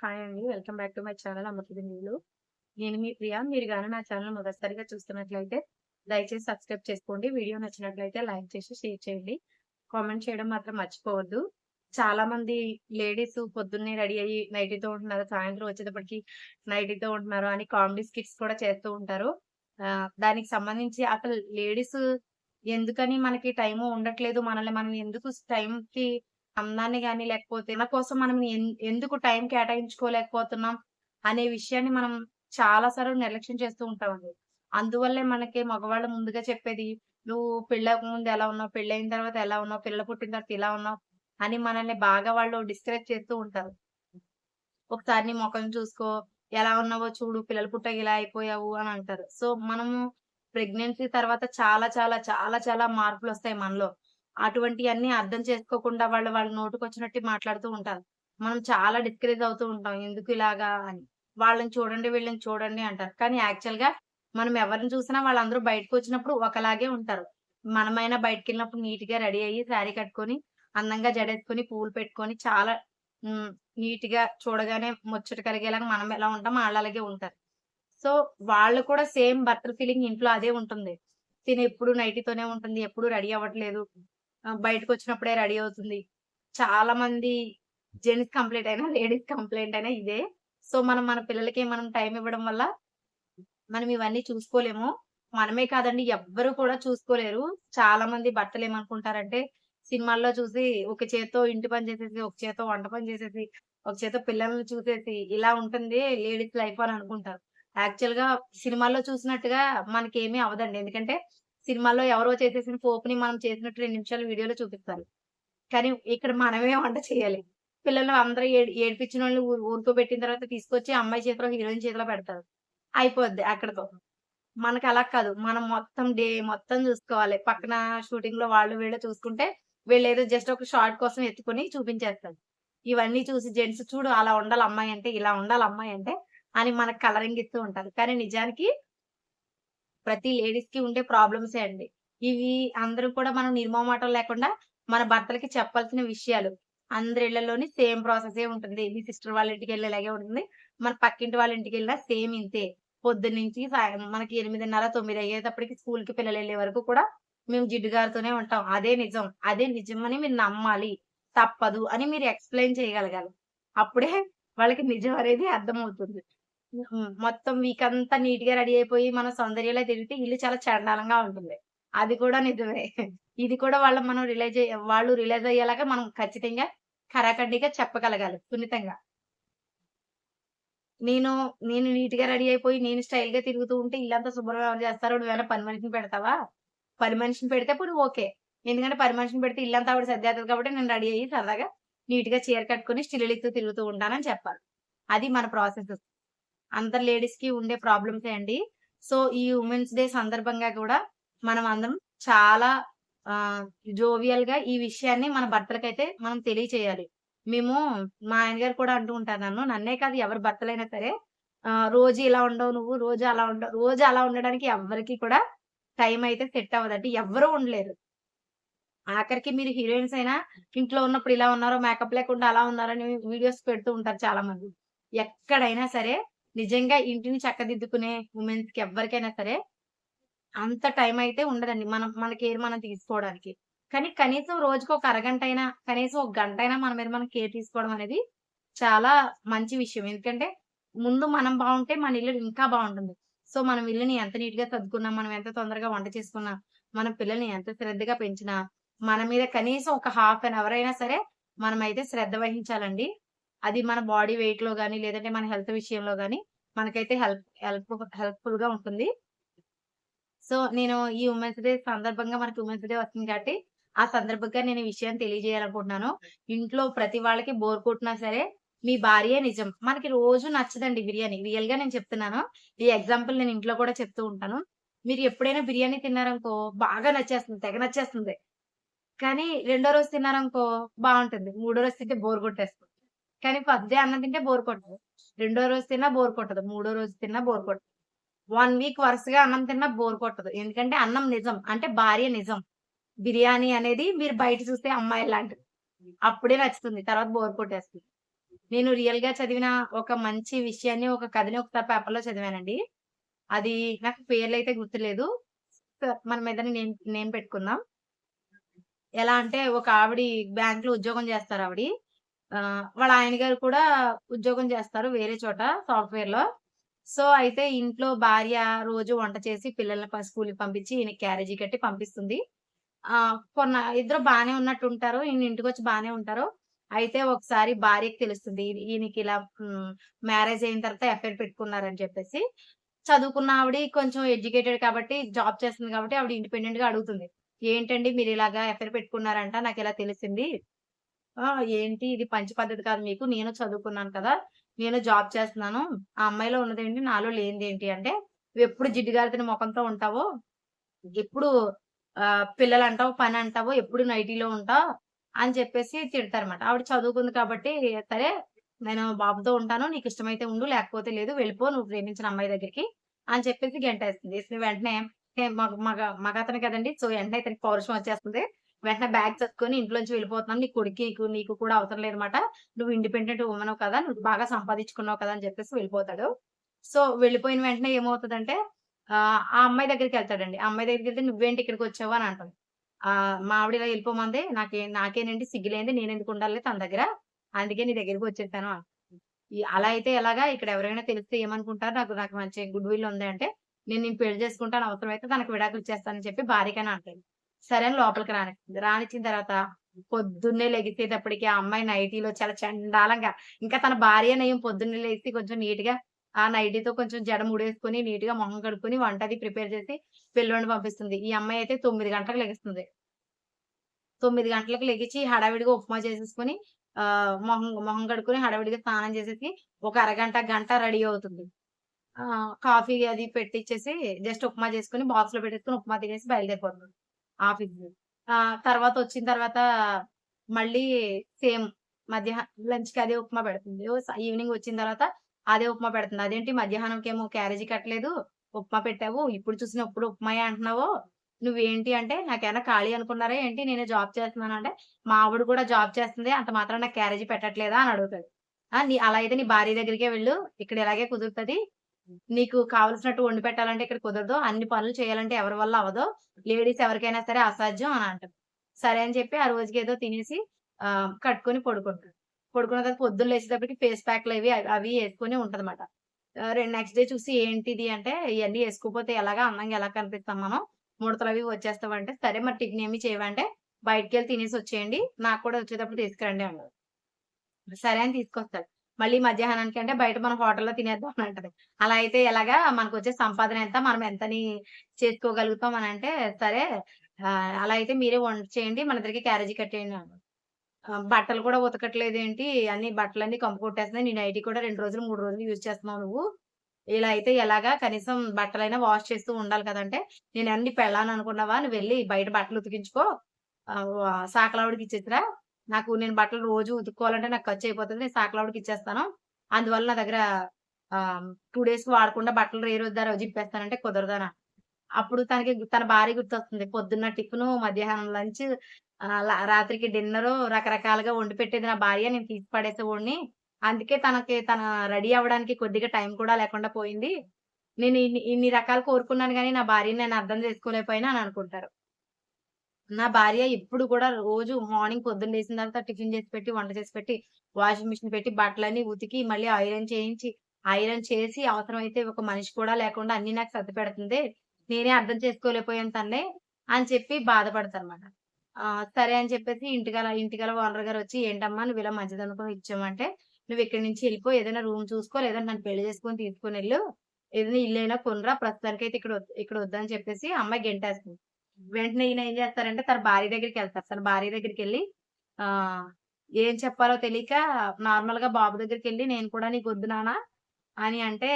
Hi అండి. Welcome back to my channel Amrutha నీళ్ళు. నేను మీ ప్రియా. మీరు కానీ నా ఛానల్ మొదటిసారిగా చూస్తున్నట్లయితే దయచేసి సబ్స్క్రైబ్ చేసుకోండి. వీడియో నచ్చినట్లయితే లైక్ చేసి షేర్ చేయండి. కామెంట్ చేయడం మాత్రం మర్చిపోవద్దు. చాలా మంది లేడీస్ పొద్దున్నే రెడీ అయ్యి నైటీతో ఉంటున్నారు. సాయంత్రం వచ్చేటప్పటికి నైటీతో ఉంటున్నారు అని కామెడీ స్కిట్స్ కూడా చేస్తూ ఉంటారు. దానికి సంబంధించి అసలు లేడీస్ ఎందుకని మనకి టైము ఉండట్లేదు. మనల్ని మనం ఎందుకు టైంకి అందాన్ని కానీ లేకపోతే మన కోసం మనం ఎందుకు టైం కేటాయించుకోలేకపోతున్నాం అనే విషయాన్ని మనం చాలా సార్లు నిర్లక్ష్యం చేస్తూ ఉంటామండి. అందువల్లే మనకి మగవాళ్ళు ముందుగా చెప్పేది నువ్వు పెళ్ళక ముందు ఎలా ఉన్నావు? పెళ్ళైన తర్వాత ఎలా ఉన్నావు? పిల్లలు పుట్టిన తర్వాత ఇలా ఉన్నావు అని మనల్ని బాగా వాళ్ళు డిస్కరేజ్ చేస్తూ ఉంటారు. ఒకసారి నీ మొఖం చూసుకో. ఎలా ఉన్నావో చూడు. పిల్లలు పుట్టక ఇలా అయిపోయావు అని అంటారు. సో, మనము ప్రెగ్నెన్సీ తర్వాత చాలా చాలా చాలా చాలా మార్పులు వస్తాయి మనలో. అటువంటి అన్ని అర్థం చేసుకోకుండా వాళ్ళు వాళ్ళ నోటికొచ్చినట్టు మాట్లాడుతూ ఉంటారు. మనం చాలా డిస్కరేజ్ అవుతూ ఉంటాం. ఎందుకు ఇలాగా అని. వాళ్ళని చూడండి, వీళ్ళని చూడండి అంటారు. కానీ యాక్చువల్గా మనం ఎవరిని చూసినా వాళ్ళందరూ బయటకొచ్చినప్పుడు ఒకలాగే ఉంటారు. మనమైనా బయటకి వెళ్ళినప్పుడు నీట్గా రెడీ అయ్యి శారీ కట్టుకొని, అందంగా జడేసుకొని, పూలు పెట్టుకొని చాలా నీట్గా చూడగానే ముచ్చట కలిగేలాగా మనం ఎలా ఉంటామో వాళ్ళు అలాగే ఉంటారు. సో, వాళ్ళు కూడా సేమ్ బర్త్ ఫీలింగ్ ఇంట్లో అదే ఉంటుంది. తిని ఎప్పుడు నైటీతోనే ఉంటుంది. ఎప్పుడు రెడీ అవ్వట్లేదు. బయటకు బయటకొచ్చినప్పుడే రెడీ అవుతుంది. చాలా మంది జెంట్స్ కంప్లైంట్ అయినా, లేడీస్ కంప్లైంట్ అయినా ఇదే. సో, మనం మన పిల్లలకి మనం టైం ఇవ్వడం వల్ల మనం ఇవన్నీ చూసుకోలేము. మనమే కాదండి ఎవ్వరు కూడా చూసుకోలేరు. చాలా మంది భర్తలేమనుకుంటారంటే సినిమాల్లో చూసి ఒక చేత్తో ఇంటి పని చేసేసి, ఒక చేత్తో వంట పని చేసేసి, ఒక చేత్తో పిల్లల్ని చూసేసి ఇలా ఉంటుంది లేడీస్ లైఫ్ అని అనుకుంటారు. యాక్చువల్‌గా సినిమాల్లో చూసినట్టుగా మనకేమీ అవ్వదండి. ఎందుకంటే సినిమాలో ఎవరో చేసేసిన పోపుని మనం చేసినట్టు రెండు నిమిషాలు వీడియోలో చూపిస్తారు. కానీ ఇక్కడ మనమే వంట చేయాలి. పిల్లలు అందరూ ఏడి వాళ్ళు ఊ ఊరుకోబెట్టిన తర్వాత తీసుకొచ్చి అమ్మాయి చేతిలో, హీరోయిన్ చేతిలో పెడతారు. అయిపోద్ది అక్కడితో. మనకు అలా కాదు. మనం మొత్తం డే మొత్తం చూసుకోవాలి. పక్కన షూటింగ్లో వాళ్ళు వీళ్ళు చూసుకుంటే వీళ్ళేదో జస్ట్ ఒక షార్ట్ కోసం ఎత్తుకొని చూపించేస్తారు. ఇవన్నీ చూసి జెంట్స్ చూడు అలా ఉండాలి అమ్మాయి అంటే, ఇలా ఉండాలి అమ్మాయి అంటే అని మనకు కలరింగ్ ఇస్తూ ఉంటారు. కానీ నిజానికి ప్రతి లేడీస్కి ఉండే ప్రాబ్లమ్సే అండి. ఇవి అందరూ కూడా మనం నిర్మొహమాటం లేకుండా మన భర్తలకి చెప్పాల్సిన విషయాలు. అందరి ఇళ్ళలోని సేమ్ ప్రాసెసే ఉంటుంది. మీ సిస్టర్ వాళ్ళ ఇంటికి ఇలాగే ఉంటుంది. మన పక్కింటి వాళ్ళ ఇంటికెళ్ళినా సేమ్ ఇంతే. పొద్దున్నుంచి సాయం మనకి 8:30, 9 అయ్యేటప్పటికి స్కూల్కి పిల్లలు వెళ్ళే వరకు కూడా మేము జిడ్డుగారితోనే ఉంటాం. అదే నిజం. అదే నిజం అని మీరు నమ్మాలి. తప్పదు అని మీరు ఎక్స్‌ప్లెయిన్ చేయగలగాలి. అప్పుడే వాళ్ళకి నిజం అనేది అర్థమవుతుంది. మొత్తం వీక్ అంతా నీట్గా రెడీ అయిపోయి మనం సౌందర్యంలో తిరిగితే ఇల్లు చాలా చండాలంగా ఉంటుంది. అది కూడా నిజమే. ఇది కూడా వాళ్ళ మనం రిలైజ్ వాళ్ళు రిలైజ్ అయ్యేలాగా మనం ఖచ్చితంగా కరాఖండిగా చెప్పగలగాలి సున్నితంగా. నేను, నేను నీట్గా రెడీ అయిపోయి నేను స్టైల్గా తిరుగుతూ ఉంటే ఇల్లంతా శుభ్రం ఎవరు చేస్తారు? నువ్వేమైనా పని మనిషిని పెడతావా? పని మనిషిని పెడితే పోనీ ఓకే. ఎందుకంటే పని మనిషిని పెడితే ఇల్లంతా ఆవిడ సర్దేస్తుంది కాబట్టి నేను రెడీ అయ్యి సరదాగా నీట్గా చీర కట్టుకొని స్టిల్లులిస్తూ తిరుగుతూ ఉంటానని చెప్పాలి. అది మన ప్రాసెస్. అందరు లేడీస్కి ఉండే ప్రాబ్లమ్సే అండి. సో, ఈ ఉమెన్స్ డే సందర్భంగా కూడా మనం అందరం చాలా జోవియల్గా ఈ విషయాన్ని మన భర్తలకైతే మనం తెలియచేయాలి. మేము మా ఆయన గారు కూడా అంటూ ఉంటారు నన్ను. నన్నే కాదు ఎవరి భర్తలైనా సరే రోజు ఇలా ఉండవు నువ్వు, రోజు అలా ఉండవు. రోజు అలా ఉండడానికి ఎవరికి కూడా టైం అయితే సెట్ అవ్వదండి. ఎవరు ఉండలేరు. ఆఖరికి మీరు హీరోయిన్స్ అయినా ఇంట్లో ఉన్నప్పుడు ఇలా ఉన్నారో, మేకప్ లేకుండా అలా ఉన్నారని వీడియోస్ పెడుతూ ఉంటారు చాలా మంది ఎక్కడైనా సరే నిజంగా ఇంటిని చక్కదిద్దుకునే ఉమెన్స్‌కి ఎవ్వరికైనా సరే అంత టైం అయితే ఉండదండి. మనం మన కేర్ మనం తీసుకోవడానికి. కానీ కనీసం రోజుకి ఒక అరగంట అయినా కనీసం ఒక గంట అయినా మన మీద మనం కేర్ తీసుకోవడం అనేది చాలా మంచి విషయం. ఎందుకంటే ముందు మనం బాగుంటే మన ఇల్లు ఇంకా బాగుంటుంది సో, మనం ఇల్లుని ఎంత నీట్‌గా సర్దుకున్నా, మనం ఎంత తొందరగా వంట చేసుకున్నా, మన పిల్లల్ని ఎంత శ్రద్ధగా పెంచినా, మన మీద కనీసం ఒక హాఫ్ అన్ అవర్ అయినా సరే మనమైతే శ్రద్ధ వహించాలండి. అది మన బాడీ వెయిట్లో కానీ లేదంటే మన హెల్త్ విషయంలో గాని మనకైతే హెల్ప్ హెల్ప్ హెల్ప్ఫుల్గా ఉంటుంది. సో, నేను ఈ ఉమెన్స్ డే సందర్భంగా మనకి ఉమెన్స్ డే వస్తుంది కాబట్టి, ఆ సందర్భంగా నేను ఈ విషయాన్ని తెలియజేయాలనుకుంటున్నాను. ఇంట్లో ప్రతి వాళ్ళకి బోర్ కొట్టినా సరే మీ భార్య నిజం. మనకి రోజు నచ్చదండి బిర్యానీ. రియల్గా నేను చెప్తున్నాను. ఈ ఎగ్జాంపుల్ నేను ఇంట్లో కూడా చెప్తూ ఉంటాను. మీరు ఎప్పుడైనా బిర్యానీ తిన్నారనుకో బాగా నచ్చేస్తుంది. తెగ నచ్చేస్తుంది. కానీ రెండో రోజు తిన్నారనుకో బాగుంటుంది మూడో రోజు తింటే బోర్ కొట్టేస్తుంది. కానీ ఫస్ట్ డే అన్నం తింటే బోర్ కొట్టదు. రెండో రోజు తిన్నా బోర్ కొట్టదు. మూడో రోజు తిన్నా బోర్ కొట్టదు. వన్ వీక్ వరుసగా అన్నం తిన్నా బోర్ కొట్టదు. ఎందుకంటే అన్నం నిజం. అంటే భార్య నిజం. బిర్యానీ అనేది మీరు బయట చూస్తే అమ్మాయి లాంటిది అప్పుడే నచ్చుతుంది. తర్వాత బోర్ కొట్టేస్తుంది. నేను రియల్‌గా చదివిన ఒక మంచి విషయాన్ని, ఒక కథని ఒకసారి పేపర్‌లో చదివానండి. అది నాకు పేర్లు అయితే గుర్తులేదు. మనం ఏదైనా నేమ్ నేమ్ పెట్టుకుందాం. ఎలా అంటే ఒక ఆవిడ బ్యాంక్లో ఉద్యోగం చేస్తారు ఆవిడ వాళ్ళ ఆయన గారు కూడా ఉద్యోగం చేస్తారు వేరే చోట సాఫ్ట్వేర్లో సో, అయితే ఇంట్లో భార్య రోజు వంట చేసి పిల్లల్ని స్కూల్కి పంపించి ఈయనకి క్యారేజీ కట్టి పంపిస్తుంది. ఆ కొన్న ఇద్దరు బానే ఉన్నట్టుంటారు. ఈయన ఇంటికొచ్చి బానే ఉంటారు. అయితే ఒకసారి భార్యకి తెలుస్తుంది. ఈయనకి ఇలా మ్యారేజ్ అయిన తర్వాత ఎఫైర్ పెట్టుకున్నారని చెప్పేసి. చదువుకున్న ఆవిడ కొంచెం ఎడ్యుకేటెడ్ కాబట్టి జాబ్ చేస్తుంది కాబట్టి ఆవిడ ఇండిపెండెంట్గా అడుగుతుంది. ఏంటండి మీరు ఇలాగా ఎఫైర్ పెట్టుకున్నారంట నాకు ఇలా తెలిసింది. ఆ! ఏంటి ఇది పంచి పద్ధతి కాదు మీకు. నేను చదువుకున్నాను కదా! నేను జాబ్ చేస్తున్నాను. ఆ అమ్మాయిలో ఉన్నదేంటి నాలో లేనిదేంటి అంటే, ఎప్పుడు జిడ్డుగారిన ముఖంతో ఉంటావో ఎప్పుడు పిల్లలు అంటావు పని అంటావో ఎప్పుడు నైటీలో ఉంటావు" అని చెప్పేసి తిడతారనమాట ఆవిడ చదువుకుంది కాబట్టి, "సరే నేను బాబుతో ఉంటాను. నీకు ఇష్టమైతే ఉండు లేకపోతే లేదు. వెళ్ళిపో నువ్వు ప్రేమించిన అమ్మాయి దగ్గరికి" అని చెప్పేసి గంట వేస్తుంది వెంటనే మగ మగ మగ అతను కదండీ! సో, వెంటనే ఇతనికి పౌరుషం వచ్చేస్తుంది. వెంటనే బ్యాగ్ చదువుకొని ఇంట్లోంచి వెళ్ళిపోతున్నాను. నీ కొడుకు నీకు నీకు కూడా అవసరం లేదనమాట నువ్వు ఇండిపెండెంట్ ఉమెన్ కదా! నువ్వు బాగా సంపాదించుకున్నావు కదా! అని చెప్పేసి వెళ్ళిపోతాడు. సో, వెళ్ళిపోయిన వెంటనే ఏమవుతదంటే ఆ అమ్మాయి దగ్గరికెళ్తాడండి. ఆ అమ్మాయి దగ్గరికి వెళ్తే "నువ్వేంటి ఇక్కడికొచ్చావు" అని అంటుంది ఆ మా ఆవిడ ఇలా వెళ్ళిపోమంది. నాకే నాకేనండి సిగ్గులేంది నేను ఎందుకు ఉండాలి తన దగ్గర. అందుకే నీ దగ్గరికి వచ్చేస్తాను అలా అయితే ఎలాగా ఇక్కడ ఎవరైనా తెలిస్తే ఏమనుకుంటారు? నాకు నాకు మంచి గుడ్ విల్ ఉంది అంటే, నేను నేను పెళ్ళి చేసుకుంటాను. అవసరం అయితే తనకి విడాకులు ఇచ్చేస్తానని చెప్పి భార్యకైనా అంటాను సరే అని లోపలికి రానిచ్చింది రానిచ్చిన తర్వాత పొద్దున్నే లెగిసేటప్పటికి ఆ అమ్మాయి నైటీలో చాలా చండాలంగా ఇంకా తన భార్య నయం పొద్దున్నే లేచి కొంచెం నీట్‌గా ఆ నైటీతో కొంచెం జడ ముడేసుకొని నీట్‌గా మొహం కడుక్కుని వంట అది ప్రిపేర్ చేసి పిల్లోని పంపిస్తుంది. ఈ అమ్మాయి అయితే తొమ్మిది గంటలకు లెగిస్తుంది తొమ్మిది గంటలకు లెగిచి హడావిడిగా ఉప్మా చేసేసుకుని ఆ మొహం మొహం కడుక్కుని హడావిడిగా స్నానం చేసేసి ఒక అరగంట, గంట రెడీ అవుతుంది. కాఫీ అది పెట్టిచ్చేసి జస్ట్ ఉప్మా చేసుకొని బాక్స్‌లో పెట్టేసుకుని ఉప్మా తినేసి బయలుదేరిపోతుంది ఆఫీస్ ఆ తర్వాత వచ్చిన తర్వాత మళ్ళీ సేమ్ మధ్యాహ్నం లంచ్‌కి అదే ఉప్మా పెడుతుంది. ఓ ఈవినింగ్ వచ్చిన తర్వాత అదే ఉప్మా పెడుతుంది. అదేంటి మధ్యాహ్నంకేమో క్యారేజీ కట్టలేదు. ఉప్మా పెట్టావు. ఇప్పుడు చూసినప్పుడు ఉప్మాయే అంటున్నావు. నువ్వేంటి అంటే నాకేమైనా ఖాళీ అనుకున్నారా ఏంటి? నేను జాబ్ చేస్తున్నాను అంటే, మా ఆవిడ కూడా జాబ్ చేస్తుంది. అంత మాత్రం నాకు క్యారేజీ పెట్టట్లేదా అని అడుగుతాడు. నీ అలా అయితే నీ భార్య దగ్గరికే వెళ్ళు. ఇక్కడ ఇలాగే కుదురుతుంది నీకు కావలసినట్టు వండి పెట్టాలంటే ఇక్కడ కుదరదు. అన్ని పనులు చేయాలంటే ఎవరి వల్ల అవదో లేడీస్ ఎవరికైనా సరే అసాధ్యం అని అంటారు సరే అని చెప్పి ఆ రోజుకి ఏదో తినేసి ఆహ్, కట్టుకొని పడుకుంటాడు. పడుకున్న తర్వాత పొద్దున్న లేచేటప్పటికి ఫేస్ ప్యాక్‌లు అవి అవి వేసుకుని ఉంటదన్నమాట. ఆహ్, నెక్స్ట్ డే చూసి ఏంటిది అంటే, ఇవన్నీ వేసుకోపోతే ఎలాగా అందంగా ఎలా కనిపిస్తాం మనం. అవి వచ్చేస్తామంటే సరే మరి టిఫిన్ ఏమి చేయవంటే అంటే, బయటికెళ్ళి తినేసి వచ్చేయండి. నాకు కూడా వచ్చేటప్పుడు తీసుకురండి అన్నారు. సరే అని తీసుకొస్తాడు. మళ్ళీ మధ్యాహ్నానికి అంటే బయట మనం హోటల్‌లో తినేద్దాం అని అంటది. అలా అయితే ఎలాగా మనకు వచ్చే సంపాదన ఎంత? మనం ఎంతని చేసుకోగలుగుతాం అని అంటే, సరే అలా అయితే మీరే వంట చేయండి. మన దగ్గరికి క్యారేజీ కట్టేయండి అన్నారు. బట్టలు కూడా ఉతకట్లేదు ఏంటి అన్ని బట్టలన్నీ కంపు కొట్టేస్తున్నాయి. నేను ఐటీ కూడా రెండు రోజులు, మూడు రోజులు యూజ్ చేస్తున్నావు నువ్వు. ఇలా అయితే ఎలాగా? కనీసం బట్టలైనా వాష్ చేస్తూ ఉండాలి కదంటే, నేను అన్ని పెళ్ళాను అనుకున్నావా? నువ్వెళ్ళి బయట బట్టలు ఉతికించుకో. సాకలావుడికి ఇచ్చేసిరా. నాకు నేను బట్టలు రోజు ఉతుక్కోవాలంటే నాకు ఖర్చు అయిపోతుంది నేను సాకలావిడకి ఇచ్చేస్తాను. అందువల్ల నా దగ్గర టూ డేస్ వాడకుండా బట్టలు ఏ రోజు రోజు ఇప్పేస్తానంటే కుదరదనా. అప్పుడు తనకి తన భార్య గుర్తొస్తుంది. పొద్దున్న టిఫిను, మధ్యాహ్నం లంచ్ రాత్రికి డిన్నర్ రకరకాలుగా వండి పెట్టేది నా భార్య. నేను తీసి పడేసేవాడిని. అందుకే తనకి తన రెడీ అవ్వడానికి కొద్దిగా టైం కూడా లేకుండా పోయింది. నేను ఇన్ని ఇన్ని రకాలు కోరుకున్నాను కానీ నా భార్యని నేను అర్థం చేసుకోలేకపోయినా అని అనుకుంటారు. నా భార్య ఎప్పుడు కూడా రోజు మార్నింగ్ పొద్దున్న లేసిన తర్వాత టిఫిన్ చేసి పెట్టి, వంట చేసి పెట్టి, వాషింగ్ మిషన్ పెట్టి, బట్టలన్నీ ఉతికి, మళ్ళీ ఐరన్ చేయించి, ఐరన్ చేసి అవసరమైతే ఒక మనిషి కూడా లేకుండా అన్నీ నాకు సర్ది పెడుతుంది నేనే అర్థం చేసుకోలేకపోయాను తన్నే అని చెప్పి బాధపడతానమాట సరే అని చెప్పేసి ఇంటికల ఇంటికల ఓనర్ గారు వచ్చి "ఏంటమ్మా నువ్వు ఇలా మంచిదనుకుని ఇచ్చామంటే, నువ్వు ఇక్కడి నుంచి వెళ్ళిపో ఏదైనా రూమ్ చూసుకో. లేదంటే నన్ను పెళ్ళి చేసుకొని తీసుకొని వెళ్ళు ఏదైనా ఇల్లు అయినా ప్రస్తుతానికైతే ఇక్కడ అయితే ఇక్కడ వద్దని" చెప్పేసి అమ్మాయి గెంటేస్తుంది. వెంటనే ఈయన ఏం చేస్తారంటే తన భార్య దగ్గరికి వెళ్తారు తన భార్య దగ్గరికి వెళ్ళి ఆ ఏం చెప్పాలో తెలియక నార్మల్గా బాబు దగ్గరికి వెళ్ళి "నేను కూడా నీకు వద్దు నానా అని అంటే,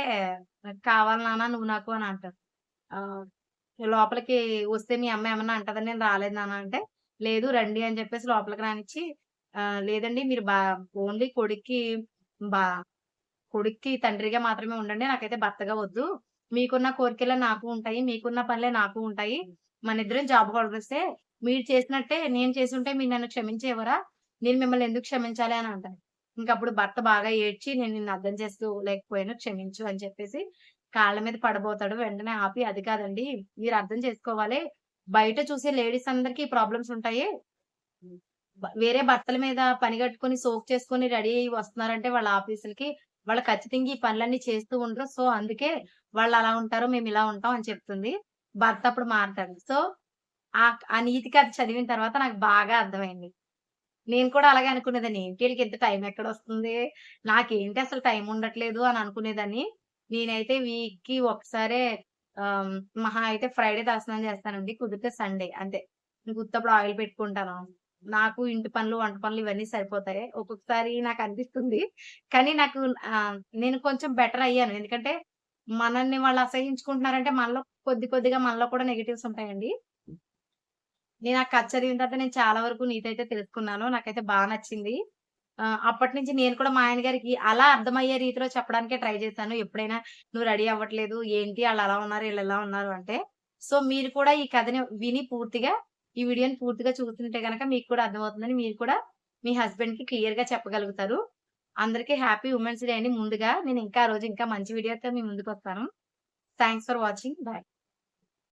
కావాలి నానా నువ్వు నాకు" అని అంటారు. ఆ లోపలికి వస్తే మీ అమ్మ ఏమన్నా అంటదని నేను రాలేదు నాన్న అంటే, "లేదు రండి" అని చెప్పేసి లోపలికి రానిచ్చి, "లేదండి మీరు బా ఓన్లీ కొడుక్కి బా కొడుక్కి తండ్రిగా మాత్రమే ఉండండి. నాకైతే భర్తగా వద్దు. మీకున్న కోరికలే నాకు ఉంటాయి. మీకున్న పనులే నాకు ఉంటాయి. మన ఇద్దరం జాబ్ హోల్డర్సే. మీరు చేసినట్టే నేను చేసుంటే మీరు నన్ను క్షమించేవరా? నేను మిమ్మల్ని ఎందుకు క్షమించాలి" అని అంటారు. ఇంకప్పుడు భర్త బాగా ఏడ్చి నేను నిన్ను అర్థం చేస్తూ లేకపోయాను క్షమించు అని చెప్పేసి కాళ్ళ మీద పడబోతాడు. వెంటనే ఆపి అది కాదండి మీరు అర్థం చేసుకోవాలి. బయట చూసే లేడీస్ అందరికీ ప్రాబ్లమ్స్ ఉంటాయి. వేరే భర్తల మీద పని కట్టుకొని సోక్ చేసుకొని రెడీ అయ్యి వస్తున్నారంటే వాళ్ళ ఆఫీసులకి వాళ్ళు ఖచ్చితంగా ఈ పనులన్నీ చేస్తూ ఉండరు. సో అందుకే వాళ్ళు అలా ఉంటారు మేము ఇలా ఉంటాం అని చెప్తుంది. భర్త అప్పుడు మారుతాడు. సో ఆ నీతి కథ చదివిన తర్వాత నాకు బాగా అర్థమైంది. నేను కూడా అలాగే అనుకునేదాన్ని ఏంటి వీళ్ళకి ఎంత టైం ఎక్కడ వస్తుంది నాకేంటి అసలు టైం ఉండట్లేదు అని అనుకునేదాన్ని. నేనైతే వీక్కి ఒకసారే మహా అయితే ఫ్రైడే దర్శనం చేస్తానండి కుదిరితే సండే అంతే. గుర్తప్పుడు ఆయిల్ పెట్టుకుంటాను. నాకు ఇంటి పనులు వంట పనులు ఇవన్నీ సరిపోతాయి. ఒక్కొక్కసారి నాకు అనిపిస్తుంది. కానీ నాకు నేను కొంచెం బెటర్ అయ్యాను. ఎందుకంటే మనల్ని వాళ్ళు అసహించుకుంటున్నారంటే మనలో కొద్ది కొద్దిగా మనలో కూడా నెగిటివ్స్ ఉంటాయండి. నేను ఆ కథ చదివిన తర్వాత నేను చాలా వరకు నీతైతే తెలుసుకున్నాను. నాకైతే బాగా నచ్చింది. అప్పటి నుంచి నేను కూడా మా ఆయన గారికి అలా అర్థమయ్యే రీతిలో చెప్పడానికే ట్రై చేశాను. ఎప్పుడైనా నువ్వు రెడీ అవ్వట్లేదు ఏంటి వాళ్ళు అలా ఉన్నారు వీళ్ళు ఎలా ఉన్నారు అంటే. సో మీరు కూడా ఈ కథని విని పూర్తిగా ఈ వీడియోని పూర్తిగా చూస్తుంటే కనుక మీకు కూడా అర్థమవుతుందని మీరు కూడా మీ హస్బెండ్కి క్లియర్గా చెప్పగలుగుతారు. అందరికీ హ్యాపీ ఉమెన్స్ డే అండి. ముందుగా నేను ఇంకా ఆ రోజు ఇంకా మంచి వీడియోతో మీ ముందుకు వస్తాను థ్యాంక్స్ ఫర్ వాచింగ్. బాయ్.